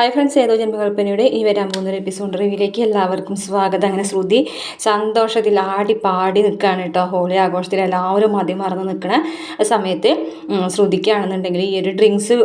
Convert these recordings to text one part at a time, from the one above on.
Hi friends ഏതോ ജന്മകൽപ്പനയുടെ ഈ വരാൻ പോകുന്നൊരു എപ്പിസോഡ് റിവ്യൂലേക്ക് എല്ലാവർക്കും സ്വാഗതം. അങ്ങനെ ശ്രുതി സന്തോഷത്തിൽ ആടി പാടി നിൽക്കുകയാണ് കേട്ടോ. ഹോളി ആഘോഷത്തിൽ എല്ലാവരും മതി മറന്ന് നിൽക്കുന്ന സമയത്ത് ശ്രുതിക്കുകയാണെന്നുണ്ടെങ്കിൽ ഈ ഒരു ഡ്രിങ്ക്സ്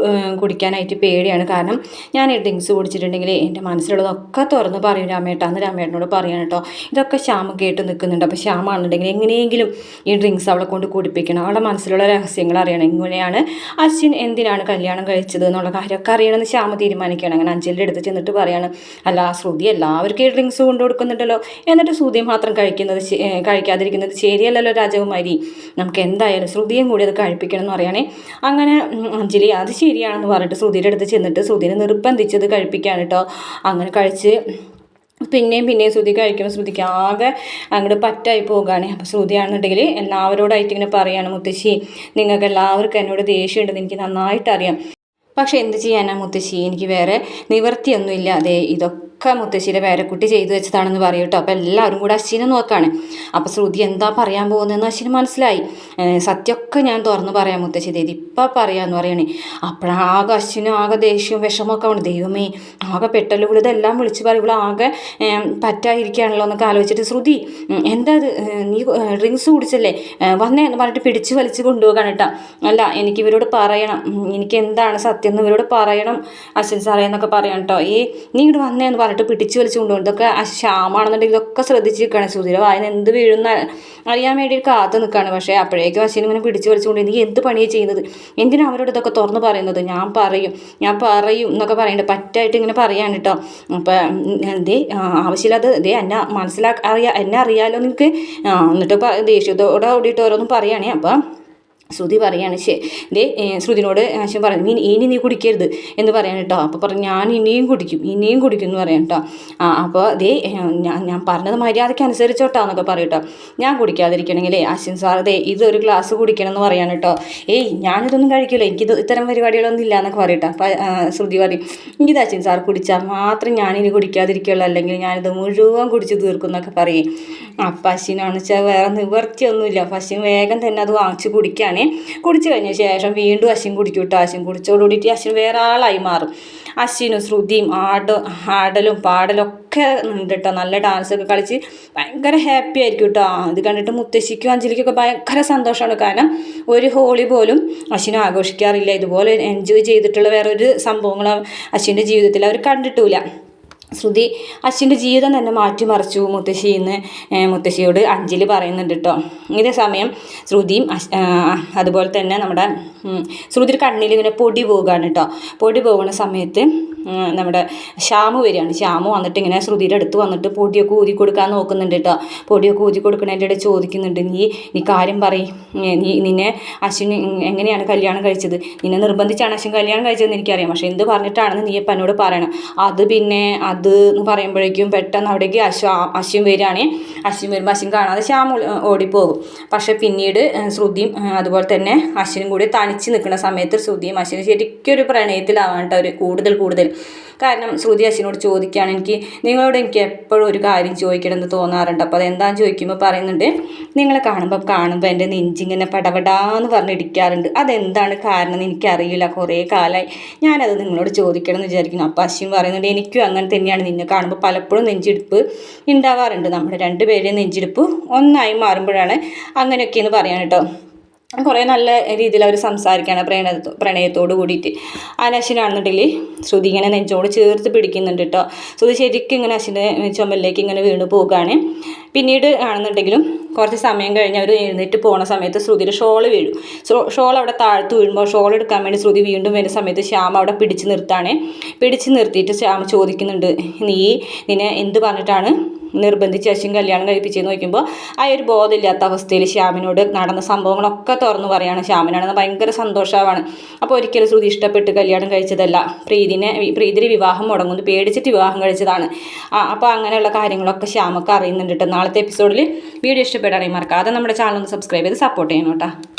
കുടിക്കാനായിട്ട് പേടിയാണ്. കാരണം ഞാൻ ഈ ഡ്രിങ്ക്സ് കുടിച്ചിട്ടുണ്ടെങ്കിൽ എന്റെ മനസ്സിലുള്ളതൊക്കെ തുറന്ന് പറയും രാമേട്ട എന്ന് രാമേട്ടനോട് പറയാണ് കേട്ടോ. ഇതൊക്കെ ശ്യാമ കേട്ട് നിൽക്കുന്നുണ്ട് അപ്പോൾ ശ്യാമാണെന്നുണ്ടെങ്കിൽ എങ്ങനെയെങ്കിലും ഈ ഡ്രിങ്ക്സ് അവളെ കൊണ്ട് കുടിപ്പിക്കണം. അവളുടെ മനസ്സിലുള്ള രഹസ്യങ്ങൾ അറിയണം. എങ്ങനെയാണ് അശ്വിൻ എന്തിനാണ് കല്യാണം കഴിച്ചത് എന്നുള്ള കാര്യമൊക്കെ അറിയണമെന്ന് ശ്യാമ തീരുമാനിക്കുകയാണ്. അങ്ങനെ അഞ്ജലിയുടെ അടുത്ത് ചെന്നിട്ട് പറയാണ് അല്ല ശ്രുതി എല്ലാവർക്കും ഈ ഡ്രിങ്ക്സ് കൊണ്ടു കൊടുക്കുന്നുണ്ടല്ലോ. എന്നിട്ട് ശ്രുതി മാത്രം കഴിക്കുന്നത് കഴിക്കാതിരിക്കുന്നത് ശരിയല്ലല്ലോ രാജകുമാരി. നമുക്ക് എന്തായാലും ശ്രുതിയും കൂടി അത് കഴിപ്പിക്കണം എന്ന് പറയുകയാണെ അങ്ങനെ അഞ്ജലി അത് ശരിയാണെന്ന് പറഞ്ഞിട്ട് ശ്രുതിയുടെ അടുത്ത് ചെന്നിട്ട് ശ്രുതിനെ നിർബന്ധിച്ചത് കഴിപ്പിക്കുകയാണ് കേട്ടോ അങ്ങനെ കഴിച്ച് പിന്നെയും പിന്നെയും ശ്രുതി കഴിക്കുമ്പോൾ ശ്രുതിക്ക് ആകെ അങ്ങോട്ട് പറ്റായി പോകുകയാണ് അപ്പോൾ ശ്രുതിയാണെന്നുണ്ടെങ്കിൽ എല്ലാവരോടായിട്ട് ഇങ്ങനെ പറയുകയാണ് മുത്തശ്ശി നിങ്ങൾക്ക് എല്ലാവർക്കും എന്നോട് ദേഷ്യമുണ്ടെന്ന് എനിക്ക് നന്നായിട്ട് അറിയാം പക്ഷെ എന്ത് ചെയ്യാനാ മുത്തശ്ശി? എനിക്ക് വേറെ നിവർത്തിയൊന്നുമില്ല അതെ ഇതൊക്കെ മുത്തശ്ശിയുടെ പേരക്കുട്ടി ചെയ്തു വെച്ചതാണെന്ന് പറയും കേട്ടോ. അപ്പോൾ എല്ലാവരും കൂടെ അശ്വിനെ നോക്കാണ്. അപ്പോൾ ശ്രുതി എന്താ പറയാൻ പോകുന്നതെന്ന് അശ്വിന് മനസ്സിലായി. സത്യമൊക്കെ ഞാൻ തുറന്ന് പറയാം മുത്തശ്ശി. ദേവി ഇപ്പം പറയാമെന്ന് പറയണേ. അപ്പോഴാകെ അശ്വിനും ആകെ ദേഷ്യവും വിഷമമൊക്കെ ഉണ്ട് ദൈവമേ ആകെ പെട്ടല്ലോ ഇവിടെ ഇതെല്ലാം വിളിച്ച് പറയും. ഇവിടെ ആകെ ഏം, പറ്റാതിരിക്കുകയാണല്ലോ എന്നൊക്കെ ആലോചിച്ചിട്ട് ശ്രുതി എന്താ ഇത്? നീ ഡ്രിങ്ക്സ് കുടിച്ചല്ലേ? വന്നേ എന്ന് പറഞ്ഞിട്ട് പിടിച്ച് വലിച്ച് കൊണ്ടുപോകാൻ കേട്ടോ. അല്ല എനിക്ക് ഇവരോട് പറയണം. എനിക്ക് എന്താണ് സത്യം എന്ന് ഇവരോട് പറയണം അശ്വിൻ സാറേ എന്നൊക്കെ പറയണം കേട്ടോ. ഈ നീ ഇങ്ങോട്ട് വന്നേ എന്ന് പറഞ്ഞിട്ട് പിടിച്ചു വലിച്ചു കൊണ്ടുപോകും ഇതൊക്കെ ശ്യാമാണെന്നുണ്ടെങ്കിൽ ഇതൊക്കെ ശ്രദ്ധിച്ചിരിക്കുകയാണ് സുധീര. വായന എന്ത് വീഴുന്ന അറിയാൻ വേണ്ടി കാത്തു നിൽക്കുകയാണ്. പക്ഷേ അപ്പോഴേക്കും അശ്വിൻ ഇങ്ങനെ പിടിച്ചു വലിച്ചുകൊണ്ട് നീ എന്ത് പണിയാണ് ചെയ്യുന്നത്? എന്തിനാണ് അവരോട് ഇതൊക്കെ തുറന്ന് പറയുന്നത്? ഞാൻ പറയും. ഞാൻ പറയും എന്നൊക്കെ പറയുന്നുണ്ട് പറ്റായിട്ട് ഇങ്ങനെ പറയാണ് കേട്ടോ അപ്പം ആവശ്യമില്ലാത്ത ആവശ്യമില്ലാതെ ദേ എന്നെ മനസ്സിലാക്ക അറിയാ എന്നെ അറിയാലോ നിങ്ങൾക്ക് എന്നിട്ട് ദേഷ്യത്തോടെ ഓടിയിട്ട് ഓരോന്നും പറയുകയാണേ അപ്പം ശ്രുതി പറയാണ് ശേ ദേ ശ്രുതിനോട് ആശം പറഞ്ഞു ഇനി നീ കുടിക്കരുത് എന്ന് പറയാൻ കേട്ടോ അപ്പോൾ പറഞ്ഞു ഞാൻ ഇനിയും കുടിക്കും ഇനിയും കുടിക്കും എന്ന് പറയാം കേട്ടോ ആ അപ്പോൾ ദേ ഞാൻ ഞാൻ പറഞ്ഞത് മര്യാദയ്ക്ക് അനുസരിച്ചോട്ടോ എന്നൊക്കെ പറയും കേട്ടോ ഞാൻ കുടിക്കാതിരിക്കണമെങ്കിലേ ആശിൻ സാർ ദേ ഇതൊരു ഗ്ലാസ് കുടിക്കണം എന്ന് പറയാൻ കേട്ടോ ഏയ് ഞാനിതൊന്നും കഴിക്കില്ല എനിക്കിത് ഇത്തരം പരിപാടികളൊന്നും ഇല്ല എന്നൊക്കെ പറയും കേട്ടോ അപ്പോൾ ശ്രുതി പറയും ഇത് അശ്വിൻ സാർ കുടിച്ചാൽ മാത്രം ഞാനിനി കുടിക്കാതിരിക്കുള്ളൂ അല്ലെങ്കിൽ ഞാനിത് മുഴുവൻ കുടിച്ച് തീർക്കും എന്നൊക്കെ പറയും. അപ്പം അശ്വിനാണെന്ന് വെച്ചാൽ വേറെ നിവർത്തിയൊന്നുമില്ല അപ്പം അശ്വിൻ വേഗം തന്നെ അത് വാങ്ങിച്ച് കുടിക്കുകയാണ് കുടിച്ചു കഴിഞ്ഞ ശേഷം വീണ്ടും അശ്വിൻ കുടിക്കും കേട്ടോ അശ്വിൻ കുടിച്ചോടുകൂടിയിട്ട് അശ്വിൻ വേറെ ആളായി മാറും. അശ്വിനും ശ്രുതിയും ആട് ആടലും പാടലും ഒക്കെ ഉണ്ട് കേട്ടോ നല്ല ഡാൻസൊക്കെ കളിച്ച് ഭയങ്കര ഹാപ്പി ആയിരിക്കും കേട്ടോ ഇത് കണ്ടിട്ട് മുത്തശ്ശിക്കും അഞ്ജലിക്കൊക്കെ ഭയങ്കര സന്തോഷമാണ് കാരണം ഒരു ഹോളി പോലും അശ്വിനും ആഘോഷിക്കാറില്ല. ഇതുപോലെ എൻജോയ് ചെയ്തിട്ടുള്ള വേറൊരു സംഭവങ്ങളും അശ്വിന്റെ ജീവിതത്തിൽ അവർ കണ്ടിട്ടില്ല. ശ്രുതി അശ്വിന്റെ ജീവിതം തന്നെ മാറ്റിമറിച്ചു മുത്തശ്ശി എന്ന് മുത്തശ്ശിയോട് അഞ്ജലി പറയുന്നുണ്ട് കേട്ടോ ഇതേ സമയം ശ്രുതിയും അതുപോലെ തന്നെ നമ്മുടെ ശ്രുതിയുടെ കണ്ണിൽ ഇങ്ങനെ പൊടി പോവുകയാണ് കേട്ടോ പൊടി പോകുന്ന സമയത്ത് നമ്മുടെ ശ്യാമു വരികയാണ്. ശ്യാമു വന്നിട്ട് ഇങ്ങനെ ശ്രുതിയുടെ അടുത്ത് വന്നിട്ട് പൊടിയൊക്കെ ഊതി കൊടുക്കാൻ നോക്കുന്നുണ്ട് കേട്ടോ പൊടിയൊക്കെ ഊതി കൊടുക്കണതിന്റെ ഇടയിൽ ചോദിക്കുന്നുണ്ട് നീ നീ കാര്യം പറ നീ നിന്നെ അശ്വിൻ എങ്ങനെയാണ് കല്യാണം കഴിച്ചത്? നിന്നെ നിർബന്ധിച്ചാണ് അശ്വിൻ കല്യാണം കഴിച്ചതെന്ന് എനിക്കറിയാം. പക്ഷേ എന്ത് പറഞ്ഞിട്ടാണെന്ന് നീ ഇപ്പം എന്നോട് പറയണം. അത് പിന്നെ അത് എന്ന് പറയുമ്പോഴേക്കും പെട്ടെന്ന് അവിടേക്ക് അശ്വ അശ്വിൻ വരികയാണേ. അശ്വിൻ വരുമ്പോൾ അശ്വിൻ കാണാതെ ശ്യാം ഓടി- ഓടിപ്പോകും. പക്ഷേ പിന്നീട് ശ്രുതിയും അതുപോലെ തന്നെ അശ്വിനും കൂടി തനിച്ച് നിൽക്കുന്ന സമയത്ത് ശ്രുതിയും അശ്വിനും ശരിക്കും ഒരു പ്രണയത്തിലാവാൻ കേട്ടോ ഒരു കൂടുതൽ കൂടുതൽ കാരണം ശ്രുതി അശ്വിനോട് ചോദിക്കുകയാണ് എനിക്ക് നിങ്ങളോട് എനിക്ക് എപ്പോഴും ഒരു കാര്യം ചോദിക്കണമെന്ന് തോന്നാറുണ്ട്. അപ്പോൾ അതെന്താണെന്ന് ചോദിക്കുമ്പോൾ പറയുന്നുണ്ട് നിങ്ങളെ കാണുമ്പോൾ കാണുമ്പോൾ എന്റെ നെഞ്ചിങ്ങനെ പടപടാന്ന് പറഞ്ഞിടിക്കാറുണ്ട് അതെന്താണ് കാരണം എനിക്കറിയില്ല. കുറേ കാലമായി ഞാനത് നിങ്ങളോട് ചോദിക്കണം എന്ന് വിചാരിക്കുന്നു. അപ്പോൾ അശ്വിൻ പറയുന്നുണ്ട് എനിക്കും അങ്ങനെ തന്നെയാണ്. നിന്നെ കാണുമ്പോൾ പലപ്പോഴും നെഞ്ചിടിപ്പ് ഉണ്ടാവാറുണ്ട് നമ്മുടെ രണ്ടുപേരെയും നെഞ്ചിടിപ്പ് ഒന്നായി മാറുമ്പോഴാണ് അങ്ങനെയൊക്കെയെന്ന് പറയാൻ കേട്ടോ. കുറേ നല്ല രീതിയിൽ അവർ സംസാരിക്കുകയാണ് പ്രണയ പ്രണയത്തോട് കൂടിയിട്ട്. അനശ്വനാണെന്നുണ്ടെങ്കിൽ ശ്രുതി ഇങ്ങനെ നെഞ്ചോട് ചേർത്ത് പിടിക്കുന്നുണ്ട് കേട്ടോ. ശ്രുതി ശരിക്കും ഇങ്ങനെ അശ്വിന്റെ ചുമലിലേക്ക് ഇങ്ങനെ വീണ് പോവുകയാണ്. പിന്നീട് ആണെന്നുണ്ടെങ്കിലും കുറച്ച് സമയം കഴിഞ്ഞ് അവർ എഴുന്നേറ്റ് പോണ സമയത്ത് ശ്രുതിയുടെ ഷോൾ വീഴും. ഷോൾ അവിടെ താഴ്ത്ത് വീഴുമ്പോൾ ഷോൾ എടുക്കാൻ വേണ്ടി ശ്രുതി വീണ്ടും വരുന്ന സമയത്ത് ശ്യാമ അവിടെ പിടിച്ച് നിർത്താണ് പിടിച്ച് നിർത്തിയിട്ട് ശ്യാമ ചോദിക്കുന്നുണ്ട് നീ നിന്നെ എന്ത് പറഞ്ഞിട്ടാണ് നിർബന്ധിച്ച് അശ്വിൻ കല്യാണം കഴിപ്പിച്ചെന്ന് നോക്കുമ്പോൾ ആ ഒരു ബോധമില്ലാത്ത അവസ്ഥയിൽ ശ്യാമിനോട് നടന്ന സംഭവങ്ങളൊക്കെ തുറന്നു പറയാണ്. ശ്യാമിനാണെന്ന് ഭയങ്കര സന്തോഷമാണ്. അപ്പോൾ ഒരിക്കലും ശ്രുതി ഇഷ്ടപ്പെട്ട് കല്യാണം കഴിച്ചതല്ല. പ്രീതിനെ പ്രീതിന് വിവാഹം മുടങ്ങുന്നു. പേടിച്ചിട്ട് വിവാഹം കഴിച്ചതാണ്. അപ്പോൾ അങ്ങനെയുള്ള കാര്യങ്ങളൊക്കെ ശ്യാമൊക്കെ അറിയുന്നുണ്ട് നാളത്തെ എപ്പിസോഡിൽ വീഡിയോ ഇഷ്ടപ്പെടാണെങ്കിൽ മറക്കാതെ നമ്മുടെ ചാനൽ ഒന്ന് സബ്സ്ക്രൈബ് ചെയ്ത് സപ്പോർട്ട് ചെയ്യണം കേട്ടോ